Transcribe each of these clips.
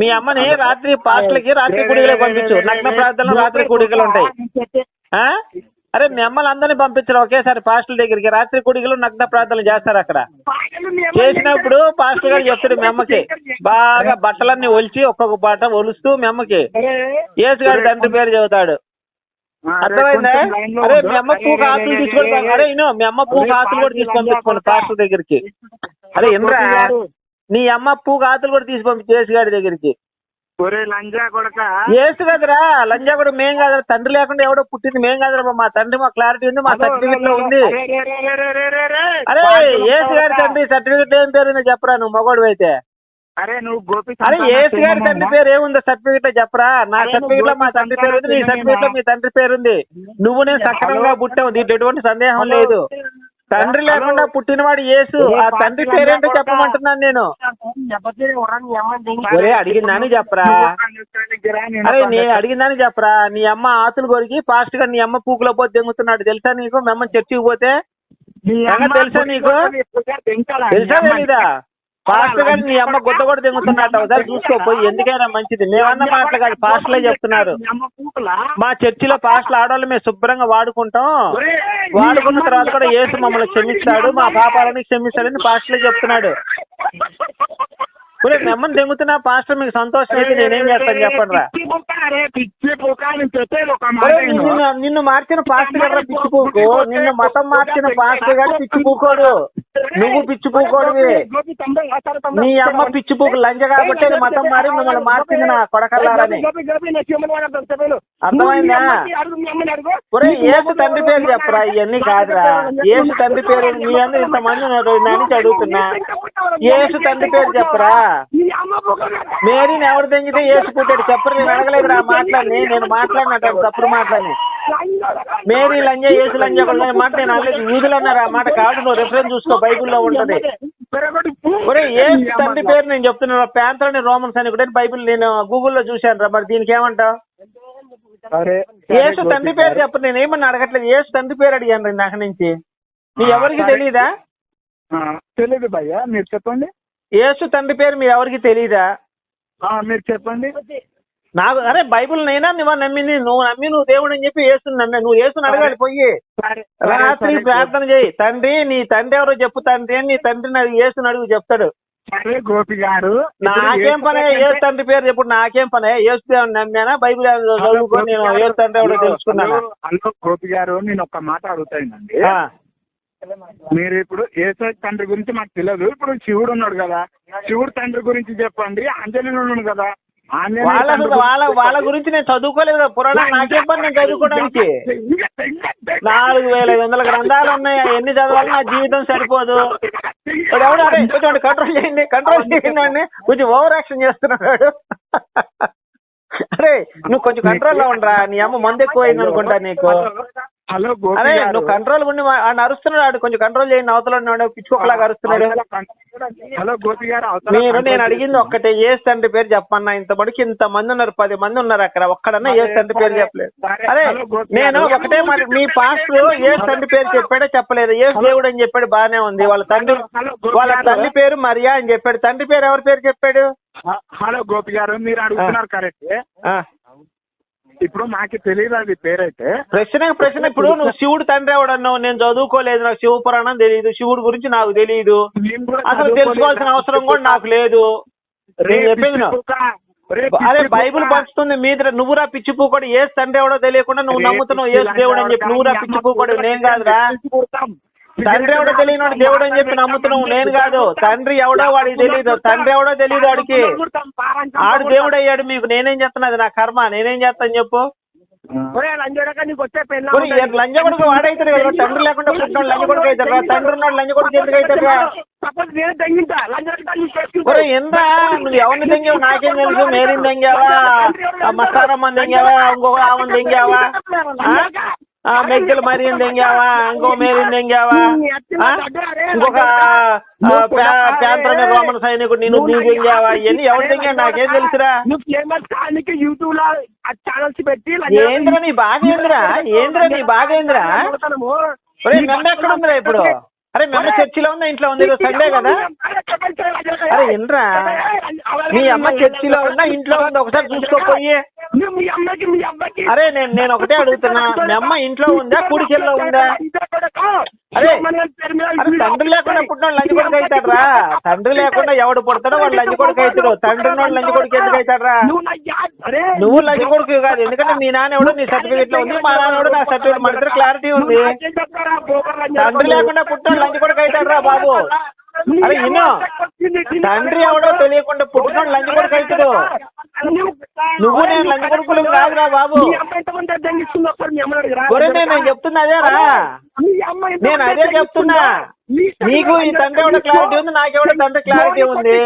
మీ అమ్మని రాత్రి పాస్టలకి రాత్రి కుడిగలకు పంపించు. నగ్న ప్రార్థనలు రాత్రి కుడిగలు ఉంటాయి? అరే మీ అమ్మలు అందరినీ పంపించరు? ఒకేసారి పాస్టల్ దగ్గరికి. రాత్రి కుడిగలు నగ్న ప్రార్థనలు చేస్తారు అక్కడ. చేసినప్పుడు పాస్టర్ గారు చెప్తాడు మీ అమ్మకి. బాగా బట్టలన్నీ ఒలిచి ఒక్కొక్క బట్ట ఒలుస్తూ మీ అమ్మకి. యేసు గారి తండ్రి పేరు చెబుతాడు. అర్థమైందా? అరే మీ అమ్మ పూ కాసులు తీసుకొని అరే ఇను మీ అమ్మ పూ కాసులు కూడా తీసుకొని పాస్టర్ దగ్గరికి. అరే ఇంద్రా నీ అమ్మ పూ కాసులు కూడా తీసి పంపించి గారి దగ్గరికి. ఒరే లంజా కొడక. యేసు కదరా లంజా కూడా మేం కాదురా తండ్రి లేకుండా ఎవడో పుట్టింది మేం కాదురా మా తండ్రి మా క్లారిటీ ఉంది మా సర్టిఫికెట్లో ఉంది. అరే యేసు గారి తండ్రి సర్టిఫికెట్ ఏం పేరు చెప్పరా నువ్వు మగోడు అయితే. అరే నువ్వు గోపి అరే యేసు గారి తండ్రి పేరు ఏముందో సర్టిఫికెట్ చెప్పరా నా సర్టిఫికెట్లో మా తండ్రి పేరు ఉంది నీ సర్టిఫికెట్లో మీ తండ్రి పేరు ఉంది. నువ్వు నేను సక్రమంగా పుట్టావు దీంట్లో ఎటువంటి సందేహం లేదు. తండ్రి లేకుండా పుట్టినవాడు యేసు. ఆ తండ్రి పేరేంటో చెప్పమంటున్నాను నేను. ఒరే అడిగిందని చెప్పరా? అరే నేను అడిగిందని చెప్పరా? నీ అమ్మ ఆతులు కొరికి ఫాస్ట్గా నీ అమ్మ పూకులో పోతే దెంగుతున్నాడు. తెలుసా నీకు? మీ అమ్మ చర్చికి పోతే? తెలుసా నీకు? తెలుసా తెలీదా? ఫాస్ట్గా నీ అమ్మ గుడ్డ కూడా దెంగుతున్నట్టు ఒకసారి చూసుకో పోయి. ఎందుకైనా మంచిది. మేమన్న మాటలు కాదు. పాస్టలే చెప్తున్నారు. మా చర్చిలో పాస్టర్ ఆడవాళ్ళు మేము శుభ్రంగా వాడుకుంటాం. వాడుకున్న తర్వాత కూడా యేసు మమ్మల్ని క్షమిస్తాడు. మా పాపాలని క్షమిస్తాడని పాస్టలే చెప్తున్నాడు. ఇప్పుడు మీ దెంగుతున్నా పాస్టర్ మీకు సంతోషం అయితే నేనేం చేస్తాను చెప్పండి రా నేను నిన్ను మార్చిన పాస్టర్ గారు పిచ్చిపోకు నిన్ను మతం మార్చిన పాస్టర్ గారు పిచ్చిపోకోడు నువ్వు పిచ్చి పూకోడివి. నీ అమ్మ పిచ్చి పూకు లంజ కాబట్టి మతం మారి మిమ్మల్ని మార్చింది నా కొడకల్లారని నా. అర్థమైందా? మీ మీ. ఒరే ఏసు తండ్రి పేరు చెప్పరా ఇవన్నీ కాదురా ఏసు తండ్రి పేరు మీ అందరూ ఇంతమంది ఉన్నారు నేను అడుగుతున్నా ఏసు తండ్రి పేరు చెప్పరా నీ మేరీని ఎవరు తెంగితే ఏసు పుట్టాడు చెప్పరు నేను అడగలేదురా మాట్లాడి నేను మాట్లాడినట్టు తప్పుడు మాట్లాడి మేరీ లంజ ఏసు లంజ మాట నేను అనలేదు. యూదులు అన్నారు ఆ మాట కాదు నువ్వు రెఫరెన్స్ చూసుకో బైబిల్లో ఉంటది. ఒరే ఏసు తండ్రి పేరు నేను చెప్తున్నా ప్యాంతలోని రోమన్స్ అని కూడా బైబిల్ నేను గూగుల్లో చూశాను రా మరి దీనికి ఏమంటావు? ఏసు తండ్రి పేరు చెప్పు నేను ఏమన్నా అడగట్లేదు. ఏసు తండ్రి పేరు అడిగాను ఇందాక నుంచి. నీ ఎవరికి తెలీదా? ఆ, తెలీదు భయ్యా మీరు చెప్పండి. ఏసు తండ్రి పేరు మీరు ఎవరికి తెలీదా? ఆ, మీరు చెప్పండి. నాకు అరే బైబిల్ నైనా? నువ్వు నమ్మింది నువ్వు నమ్మి నువ్వు దేవుడు అని చెప్పి ఏసుని నమ్మే. నువ్వు ఏసుని అడగాలి పోయి. రాత్రి ప్రార్థన చేయి. తండ్రి నీ తండ్రి ఎవరో చెప్పు తండ్రి అని నీ తండ్రిని అడిగి ఏసుని అడుగు చెప్తాడు. సరే గోపి గారు. నాకేం పని? ఏసు తండ్రి పేరు చెప్పుడు నాకేం పని? ఏసు దేవుని నమ్మానా? బైబిల్ చదువుకొని నేను తండ్రి ఎవరో తెలుసుకున్నాను? హలో గోపి గారు నేను ఒక మాట అడుగుతానండి. మీరు ఇప్పుడు ఏసై తండ్రి గురించి మాకు తెలియదు. ఇప్పుడు శివుడు ఉన్నాడు కదా. శివుడు తండ్రి గురించి చెప్పండి. ఆంజనేయుడు ఉన్నాడు కదా. వాళ్ళ వాళ్ళ గురించి వాళ్ళ గురించి నేను చదువుకోలేదు పురాణం నాకేం పని నేను చదువుకోవడానికి నాలుగు వేల ఐదు వందల గ్రంథాలు ఉన్నాయి ఎన్ని చదవాలి నా జీవితం సరిపోదు ఎవడు అరే కొంచెం కంట్రోల్ చేయండి కంట్రోల్ చేయండి అండి కొంచెం ఓవర్ యాక్షన్ చేస్తున్నాడు అరే నువ్వు కొంచెం కంట్రోల్లో ఉండరా నీ అమ్మ మందు ఎక్కువ అయింది అనుకుంటా నీకు హలో అరే. నువ్వు కంట్రోల్ ఉండి ఆయన అరుస్తున్నాడు ఆడు కొంచెం కంట్రోల్ చేయండి అవతల పిచ్చుకోకలాగా అరుస్తున్నాడు హలో గోపి గారు మీరు నేను అడిగింది ఒక్కటే ఏ తండ్రి పేరు చెప్పన్నా ఇంత మడికి ఇంత మంది ఉన్నారు పది మంది ఉన్నారు అక్కడ ఒక్కడన్నా ఏ తండ్రి పేరు చెప్పలేదు. అరే నేను ఒకటే మాట మీ పాస్టర్ ఏ తండ్రి పేరు చెప్పాడో చెప్పలేదు. ఏ దేవుడు అని చెప్పాడు బానే ఉంది. వాళ్ళ తండ్రి వాళ్ళ తల్లి పేరు మరియా అని చెప్పాడు. తండ్రి పేరు ఎవరి పేరు చెప్పాడు? హలో గోపి గారు మీరు అడుగుతున్నారు కరెక్ట్. ఇప్పుడు మాకు తెలియదు అది పేరైతే. ప్రశ్న ప్రశ్న ఇప్పుడు నువ్వు శివుడు తండ్రి ఎవడన్నావు? నేను చదువుకోలేదు నాకు శివ పురాణం తెలియదు శివుడు గురించి నాకు తెలియదు కూడా అసలు. తెలుసుకోవాల్సిన అవసరం కూడా నాకు లేదు. నేను చెప్పింది అరే బైబిల్. పంచుతుంది మీద నువ్వురా పిచ్చి పూకోడు ఏ తండ్రి ఎవడో తెలియకుండా నువ్వు నమ్ముతున్నావు ఏ దేవుడు అని చెప్పి నువ్వురా లంగా పిచ్చి పూకోడు వాడు నేను కాదురా. తండ్రి ఎవడో తెలియనివాడు దేవుడు అని చెప్పి నమ్ముతున్నావు. నేను కాదు. తండ్రి ఎవడో వాడికి తెలియదు తండ్రి ఎవడో తెలియదు వాడికి ఆడు దేవుడు అయ్యాడు మీకు. నేనేం చేస్తున్నది? నా కర్మ. నేనేం చేస్తాను చెప్పు. ఒరే లంజోడక నీకు వచ్చే పెళ్ళాం మరి ఈ లంజ కొడుకు వాడైతాడు కదా. తండ్రి లేకుండా పుట్టినోడు లంజ కొడుకు అవుతాడు రా తండ్రి ఉన్నాడు లంజ కొడుకు ఎందుకు అవుతాడు రా సపోజ్ నేను తెంగింటా లంజోడక నీకు చేసుకుంటా. ఒరే ఎందా నువ్వు ఎవరిని తెంగావు నాకేం తెలుసు. మేరీని తెంగావా మస్తారమ్మని తెంగావా ఇంకొక ఆమెను తెంగావా మెగ్గలు మరియని తెంగావా ఇంకో మేరీని తెంగావా ఆ? ఇంకొక ప్యాంత్రని రోమన్ సైనికుడు నేను నీకు తెంగావా ఇవన్నీ ఎవరు తెంగావు నాకేం తెలుసురా? నువ్వు ఫేమస్ కానికి యూట్యూబ్లో ఛానల్స్ పెట్టి ఏంద్రా నీ బాగేంద్రా ఏంద్రా? నీ బాగేంద్రా నన్ను ఎక్కడ ఉందిరా ఇప్పుడు? అరే అమ్మ చర్చిలో ఉందా? ఇంట్లో ఉంది? సండే కదా? అరే ఇంద్రా మీ అమ్మ చర్చిలో ఉందా ఇంట్లో ఉందా ఒకసారి చూసుకోపోయి అరే నేను నేను ఒకటే అడుగుతున్నా. మీ అమ్మ ఇంట్లో ఉందా? కూడికెళ్ళలో ఉందా? అరే అరే తండ్రి లేకుండా పుట్టిన లంచ్ కొడుకు అవుతాడ్రా? తండ్రి లేకుండా ఎవడు పుడతాడో వాడు లంచ్ కొడుకు అవుతాడు. తండ్రి ఉన్నోడు లంచ్ కొడుకు ఎందుకు అవుతాడ్రా? నువ్వు లంచ్ కొడుకు కాదు. ఎందుకంటే మీ నాన్న ఎవడో నీ సర్టిఫికేట్లో ఉంది మా నాన్న ఎవడో నా సర్టిఫికేట్ మన క్లారిటీ ఉంది. తండ్రి లేకుండా పుట్టిన లంచ్ కొడుకు అవుతాడ్రా బాబు? అరే తండ్రి ఎవడో తెలియకుండా పుట్టినోడు లంచ్ కొడుకు అవుతాడు నువ్వు నేను లంచ కొడుకులు కాదురా బాబు ఒరే నేను నేను చెప్తున్నా అదేరా నేను అదే చెప్తున్నా నీకు ఈ తండ్రి ఎవడో క్లారిటీ ఉంది నాకెవడో తండ్రి క్లారిటీ ఉంది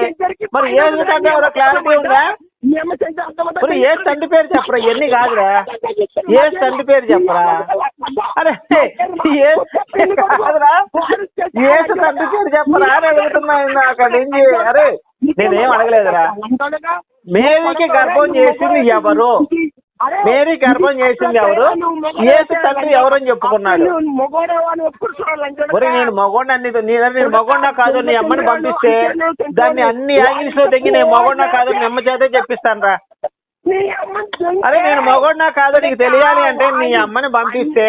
మరి ఏ తండ్రి ఎవడో క్లారిటీ ఉందా మరి ఏ తండ్రి పేరు చెప్పరా ఇవన్నీ కాదురా ఏ తండ్రి పేరు చెప్పరా అరే ఏ కాదురా ఏ తండ్రి చెప్పరా? అని అడుగుతున్నా అక్కడ నుంచి అరే నేనేం అడగలేదురా. మేరీకి గర్భం చేసింది ఎవరు? మేరీ గర్భం చేసింది ఎవరు? ఏసు తండ్రి ఎవరని చెప్పుకున్నాడు. ఒరే నేను మగోడిని అన్ని నేను మగోడినా కాదు నీ అమ్మని పంపిస్తే దాన్ని అన్ని యాంగిల్స్లో తెగి నేను మగోడినా కాదు నీ అమ్మ చేతే చెప్పిస్తాను రా అరే నేను మగోడినా కాదు నీకు తెలియాలి అంటే నీ అమ్మని పంపిస్తే?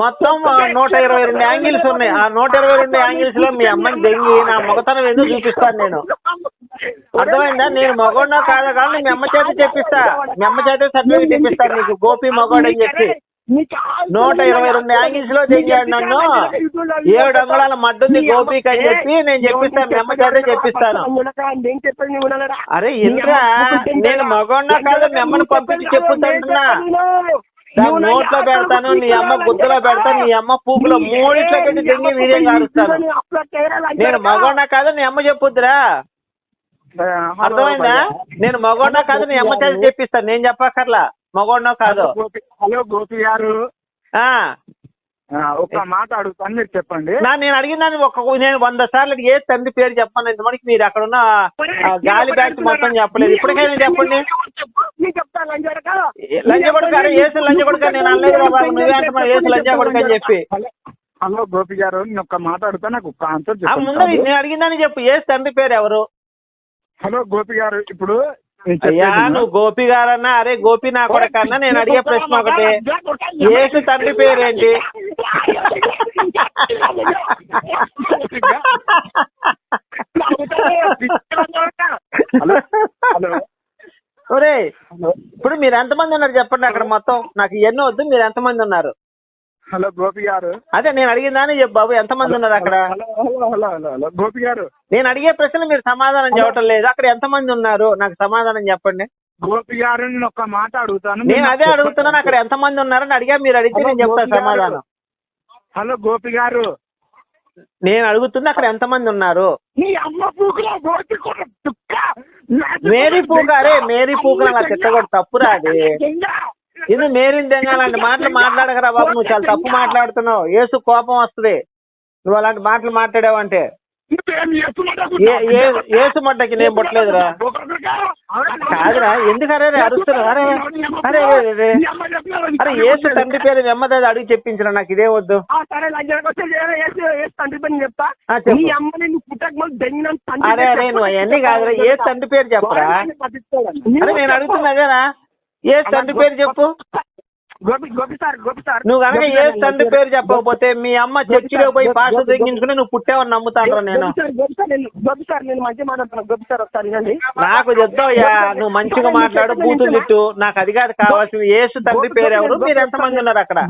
మొత్తం నూట ఇరవై రెండు యాంగిల్స్ ఉన్నాయి. ఆ నూట ఇరవై రెండు యాంగిల్స్లో మీ అమ్మని దెంగి నా మగతనం ఎందుకు చూపిస్తాను నేను? అర్థమైందా? నేను మగోడినా కాదు కానీ మీ అమ్మ చేత చెప్పిస్తా. మీ అమ్మ చేత సర్టిఫికేట్ ఇప్పిస్తాను నీకు. గోపి మగోడు అని చెప్పి. నూట ఇరవై రెండు యాంగిల్స్లో దిగాడు నన్ను. ఏడు అంగుళాల మడ్డుంది గోపికి అని చెప్పి నేను చెప్పిస్తాను. మీ అమ్మ చేత చెప్పిస్తాను అరే ఇంద్రా నేను మగోడినా కాదు మీ అమ్మని పంపించి చెప్పుతుంటున్నా దాని నోట్లో పెడతాను నీ అమ్మ గుద్దలో పెడతాను నీ అమ్మ పూపులో మూడిట్లో పెట్టి దింగి వీడియో కారుస్తాను. నేను మగోడినా కాదు నీ అమ్మ చెప్పుద్దురా. అర్థమైందా? నేను మగోడినా కాదు నీ అమ్మ చేత చెప్పిస్తాను నేను చెప్పక్కర్లా. మగోడినా కాదు. హలో గోపి గారు. ఒక మాట అడుగుతాను మీరు చెప్పండి. నా నేను అడిగిన దాన్ని ఒక నేను వంద సార్లు ఏ తండ్రి పేరు చెప్పాను ఇంతమందికి మీరు అక్కడ ఉన్న గాలి బ్యాచ్ మొత్తం చెప్పలేదు. ఇప్పటికైనా చెప్పండి. ఏ- అరే ఏసు నేను అనలేదు రా బాబు నువ్వే అంటున్నావు ఏసు అని చెప్పి. హలో గోపి గారు నేను ఒక్క మాట అడుగుతా నాకు ఒక ఆన్సర్ ముందు నేను అడిగిందని చెప్పు ఏసు తండ్రి పేరు ఎవరు? హలో గోపి గారు ఇప్పుడు అయ్యా నువ్వు గోపి గారన్నా? అరే గోపి నా కొడకన్నా? నేను అడిగే ప్రశ్న ఒకటి. ఏసు తండ్రి పేరేంటి? ఒరే ఇప్పుడు మీరు ఎంతమంది ఉన్నారు చెప్పండి అక్కడ మొత్తం. నాకు ఇవన్నీ వద్దు మీరు ఎంతమంది ఉన్నారు? హలో గోపి గారు. అదే నేను అడిగిందని చెప్పు బాబు ఎంతమంది ఉన్నారు అక్కడ? Hello hello hello hello hello Gopi garu. నేను అడిగే ప్రశ్న మీరు సమాధానం చెప్పటం లేదు. అక్కడ ఎంతమంది ఉన్నారు? నాకు సమాధానం చెప్పండి. గోపి గారు నేను ఒక మాట అడుగుతాను. నేను అదే అడుగుతున్నాను అక్కడ ఎంతమంది ఉన్నారని అడిగా మీరు అడిగితే నేను చెప్తాను సమాధానం. హలో గోపి గారు. నేను అడుగుతున్నా అక్కడ ఎంతమంది ఉన్నారు? గోపి కూడా దుక్క మేరీ పూక అరే మేరీ పూక అలా తిట్టకూడదు తప్పురా అది ఇది మేరీని తెంగాలంటే మాటలు మాట్లాడకరా బాబు నువ్వు చాలా తప్పు మాట్లాడుతున్నావు. ఏసు కోపం వస్తుంది. నువ్వు అలాంటి మాటలు మాట్లాడావంటే. ఏసు మడ్డకి నేను పుట్టలేదురా. కాదురా ఎందుకు? అరే అరుస్తున్నావు. అరే అరే అరే, ఏసు తండ్రి పేరు నెమ్మది అడిగి చెప్పించరా నాకు ఇదే వద్దు. అరే అరే నువ్వు అవన్నీ కాదురా. ఏ తండ్రి పేరు చెప్పరా? అరే నేను అడుగుతున్నా ఏ తండ్రి పేరు చెప్పు? Gopi Gopi sir Gopi sir. నువ్వు కనుక ఏ తండ్రి పేరు చెప్పకపోతే మీ అమ్మ చర్చిలో పోయి పాట తెగించుకుని నువ్వు పుట్టావని నమ్ముతాను నేను? గోపి సార్ నేను మాట్లాడుతున్నాను గోపి ఒకసారి నాకు చెప్తావయ్యా నువ్వు మంచిగా మాట్లాడు బూతులు తిట్టు. నాకు అది కాదు కావాల్సింది ఏసు తండ్రి పేరు ఎవరు మీరు ఎంతమంది ఉన్నారు అక్కడ?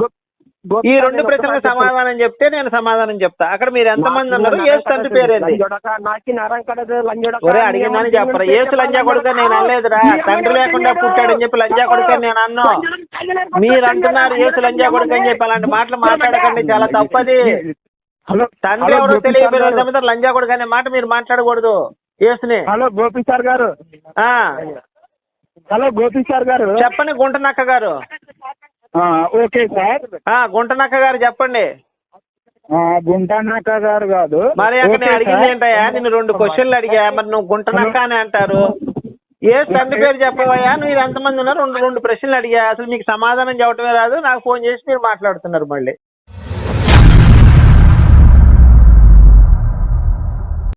ఈ రెండు ప్రశ్నలకు సమాధానం చెప్తే నేను సమాధానం చెప్తా. అక్కడ మీరు ఎంతమంది ఉన్నారు? ఏసు తండ్రి పేరేంది ఒరే అడిగిందని చెప్పరా. ఏసు లంజా కొడుక నేను అనలేదురా. తండ్రి లేకుండా పుట్టాడని చెప్పి లంజా కొడుక నేను అన్నా. మీరు అంటున్నారు ఏసు లంజా కొడుక అని చెప్పి అలాంటి మాటలు మాట్లాడకండి. చాలా తప్పది. హలో తండ్రి ఎవరో తెలియదు. లంజా కొడుక అనే మాట మీరు మాట్లాడకూడదు. యేసుని. హలో గోపి సార్ గారు. ఆ. Hello Gopi sir garu. చెప్పండి గుంటనక్క గారు. Okay sir. ఆ గుంటనక్క గారు చెప్పండి. ఆ, గుంటానాక గారు కాదు. మరి అక్కడ నేను అడిగింది. ఏంటయ్యా? నేను రెండు క్వశ్చన్లు అడిగా మరి నువ్వు గుంటనక్క అని అంటారు. ఏ తండ్రి పేరు చెప్పవయ్యా? మీరు ఎంతమంది ఉన్నారు? రెండు రెండు ప్రశ్నలు అడిగా. అసలు మీకు సమాధానం చెప్పడమే రాదు. నాకు ఫోన్ చేసి మీరు మాట్లాడుతున్నారు మళ్ళీ.